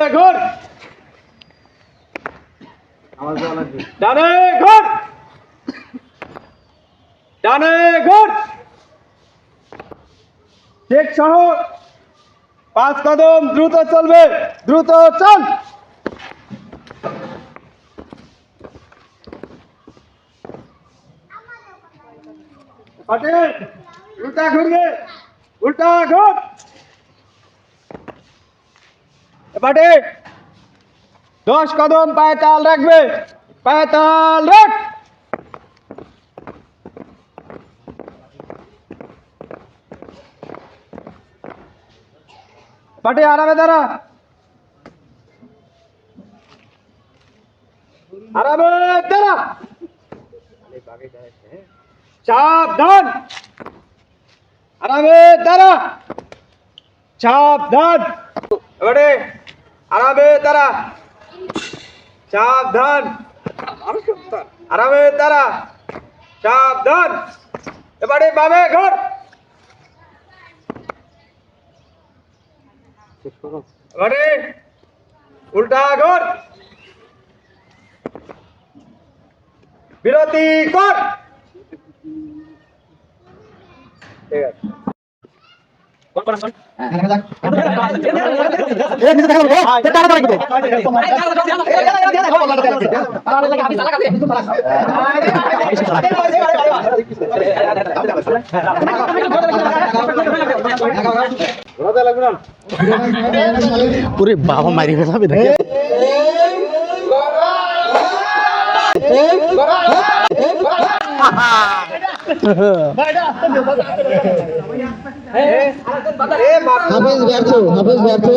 ঘর। ডানে ঘর। ডানে ঘর। শেখ সহ পাঁচ কদম, দ্রুত চলবে, দ্রুত চল। পাটে, উল্টা ঘুরবে, উল্টা ঘুর। পাটে দশ কদম পায়ে তাল রাখবে পায়ে তাল রাখ। পাটে আরামে দাঁড়া। আরামে দাঁড়া। সাবধান। আরামে দাঁড়া। সাবধান। এবারে আরামে তারা। সাবধান। আরামে তারা। সাবধান। এবারে বামে ঘর। এবারে উল্টা ঘর। বিরতি কর। ঠিক আছে। ওরে বাবা মারি ফেলাবে দেখে হাফেজ ব্যর্থ হাফেজ ব্যর্থ।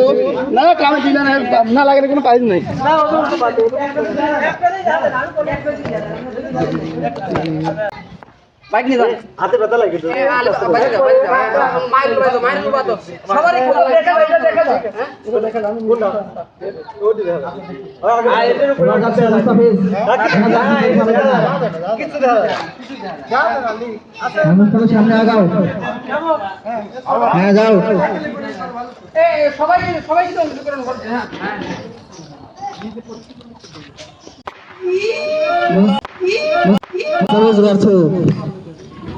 না কামে দিলে না না লাগলে কোনো কাজ নাই। হাতে ব্যথা লাগে তো। অনুষ্ঠানের সামনে আগাও। হ্যাঁ যাও।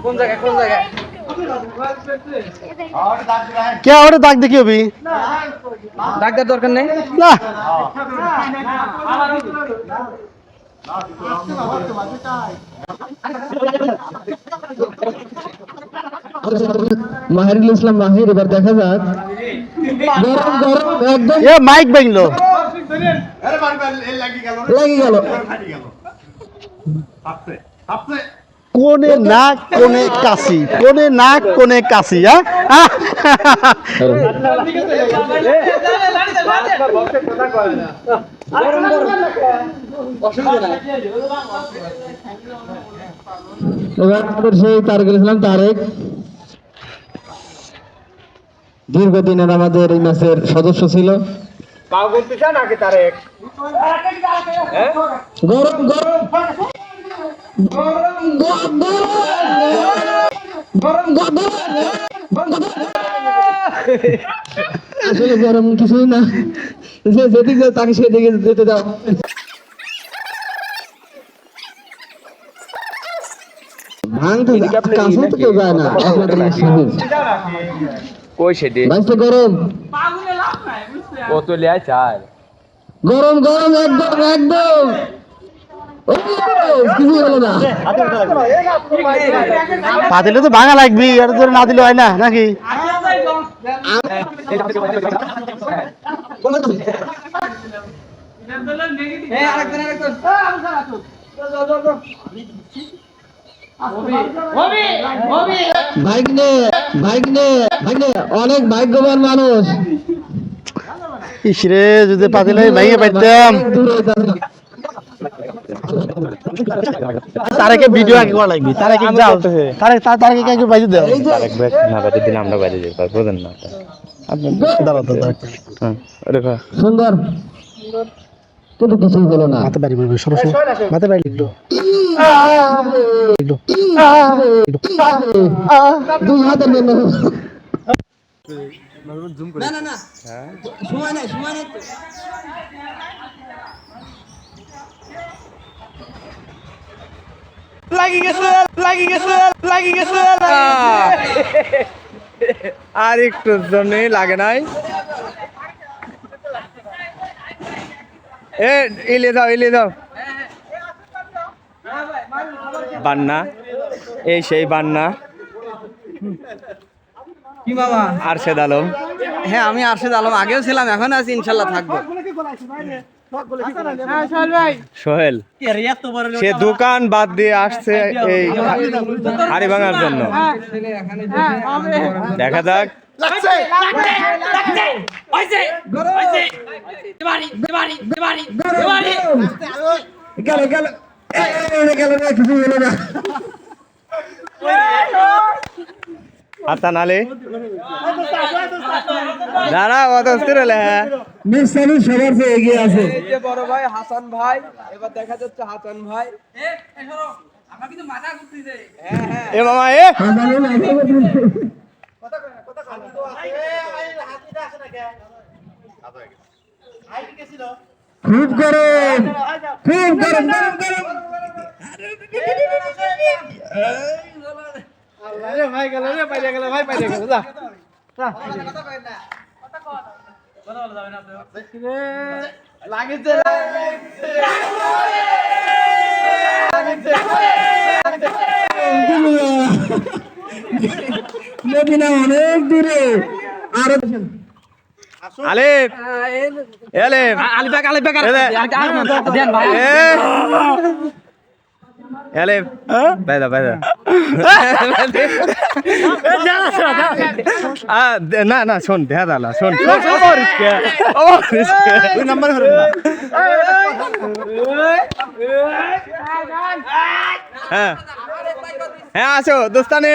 হাফেজ ব্যর্থ কে ওরে দাগ দেখি হবি ডাক্তার দরকার নেই না মাহিরুল ইসলাম মাহির এবার দেখা যাক। গরম গরম একদম। এ মাইক ভাঙলো লেগে গেল। কোনে নাক কোনে কাশি। কোনে নাক কোনে কাশি হ্যাঁ? তারকুল ইসলাম তারেক দীর্ঘদিনের আমাদের এই ম্যাচের সদস্য ছিল। তারেক? গরম গরম গরম গরম গরম গরম আসলে গরম কিছুই না। যে যেদিকে যাও তাকে সেদিকে যেতে দাও। ভাঙতে তো কেউ যায় না। কই সেটি বাইশটা গরম। কত লিয়া চার। গরম গরম একদম একদম। পা দিলে তো ভাঙা লাগবি আর তোর না দিলে হয় না নাকি অনেক ভাগ্যবান মানুষ ইসরে যদি পা দিলে ভেঙে পাইতাম। তারাকে ভিডিও আগে করা লাগবি তারাকে যাও তারে তারাকে কাকে বাইরে দাও এই যে না বাইরে দিলে আমরা বাইরে যাই বুঝেন না দাঁড়াও দাঁড়াও। হ্যাঁ রেখা সুন্দর কিন্তু কিছুই হলো না মাথা বাড়ি মারবে সরো সরো মাথা বাড়ি লিখলো দুই হাতে নেন সময় নাই সময় নাই লাগি গেছে লাগি গেছে লাগি গেছে আর একটু জন্যই লাগে নাই। এ ইলে দাও ইলে দাও। বান্না। এই সেই বান্না। কি বাবা? আরশেদ আলম। হ্যাঁ আমি আরশেদ আলম। আগেও ছিলাম এখন আছি ইনশাল্লাহ থাকব। সোহেল সে দোকান বাদ দিয়ে আসছে এই হাড়ি ভাঙার জন্য। দেখা যাক। গেল গেল। গেল। না কিছু হলো না হাসান আলী দাঁড়া অত অস্থির হলে হ্যাঁ। নিঃসানি সবার চেয়ে এগিয়ে আছে। বড় ভাই হাসান ভাই এবার দেখা যাচ্ছে হাসান ভাই। এ মামা এ। খুব গরম। খুব গরম গরম গরম। মদিনা অনেক দূরে আরও আলিফ এ আলিফ আলিবাগ আলিবাগ এ দে। দেন ভাই এ আলিফ বাইদা বাইদা আ, দে- না না শোন দেখা দালা শোন। দুই নাম্বার না। হ্যাঁ হ্যাঁ আসো দোস্তানে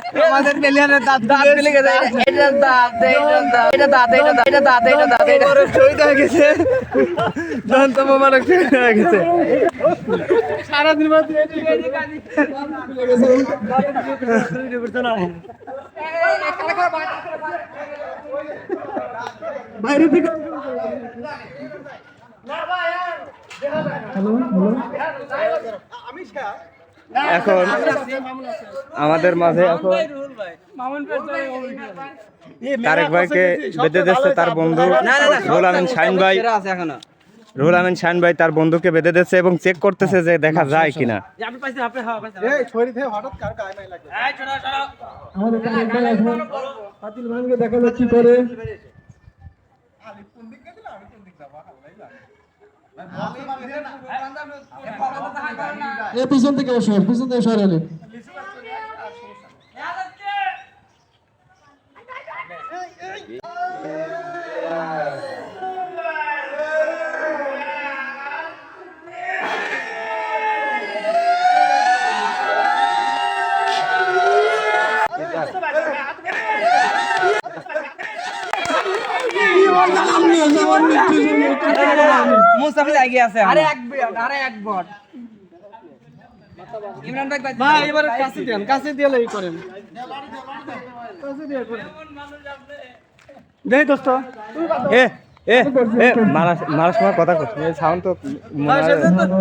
আমাদের প্লেয়ারের দাঁত দাঁত ফেলে গেছে এটা দাঁত এটা দাঁত এটা দাঁত এটা দাঁত এটা দাঁত এটা দাঁত শহীদ হয়ে গেছে দন্ত মোবারক শহীদ হয়ে গেছে বাইরে থেকে এখন আমাদের মাঝে এখন তারেক ভাইকে বেঁধে দিচ্ছে তার বন্ধু রুহুল আমিন শাহিন ভাই সেরা আছে এখনও রুহুল আমিন শাহিন ভাই তার বন্ধুকে বেঁধে দিচ্ছে এবং চেক করতেছে যে দেখা যায় কিনা দেখা যাচ্ছে করে পিছন থেকে পিছন থেকে সরে মুস্তাফিজ এগিয়ে আছে আরে এক আরে এক বট। ইমরান ভাই ভাই কাছে দেন কাছে দিলে এই করেন। দেখ দোস্ত। এ এ এ মারার সময় কথা করছে সাউন্ড তো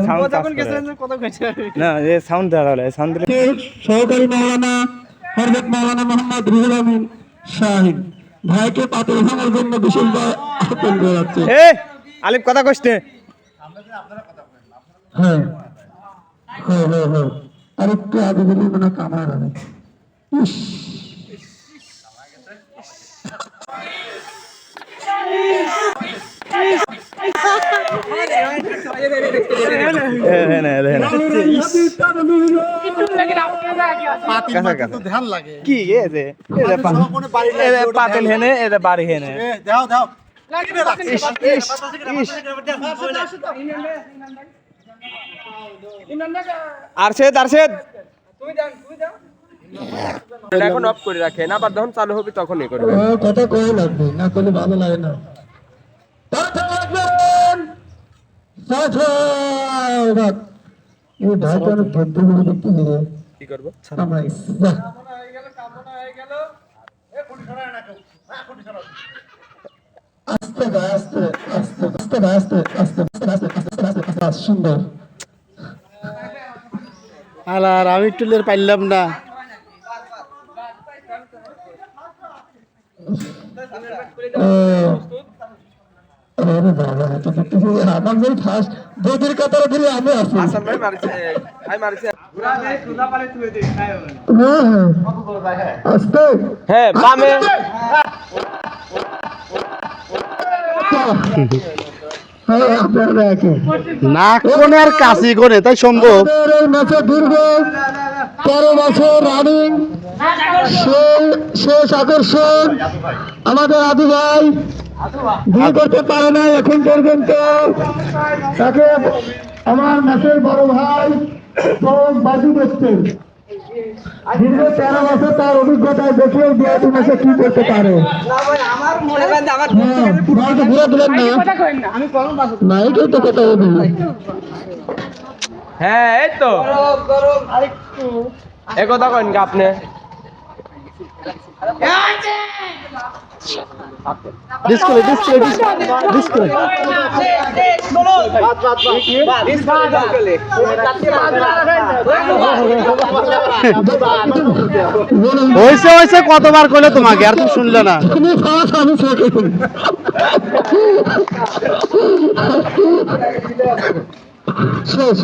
সাউন্ড কত কইছে? না এ সাউন্ড হলো সাউন্ড দিলে সহকারী মাওলানা হরজত মাওলানা মোহাম্মদ রুহুল আমিন শাহিন। ভাইকে পাতিল ভাঙার জন্য বিশেষভাবে আহ্বান এ আলিফ কথা কইছে হ্যাঁ। হ্যাঁ হ্যাঁ হ্যাঁ। আরেকটু আগে গেলে মনে কামার হবে। ইস। কি পাতিল হেনে এটা বাড়ি হেনে। দাও দাও আরশেদ আরশেদ। তুই দেন তুই দেন এখন অফ করে রাখেন আবার যখন চালু হবে তখনই করবে। কথা কয়ে লাগবে না করলে ভালো লাগে না। কি করব? আস্তে আস্তে আস্তে আস্তে আস্তে আস্তে আস্তে আস্তে আস্তে আস্তে সুন্দর। আর আমি টুলের পাইলাম না। আরে বাবা এত দেখতে আমার যেই ফার্স্ট বৌদির কাতারে না। তাই সম্ভব। তেরো বছর রানিং। শেষ আকর্ষণ আমাদের আদু ভাই ভুল করতে পারে না এখন পর্যন্ত। তাকে আমার ম্যাচের বড় ভাই বাজু করছেন তেরো অভিজ্ঞতায় কি করতে হ্যাঁ না? তো হ্যাঁ এই তো। এ কথা কইন আপনি। ডিসপ্লে ডিসপ্লে ডিসপ্লে হয়েছে হয়েছে কতবার কইলে তোমাকে আর তুমি শুনলে না। শেষ।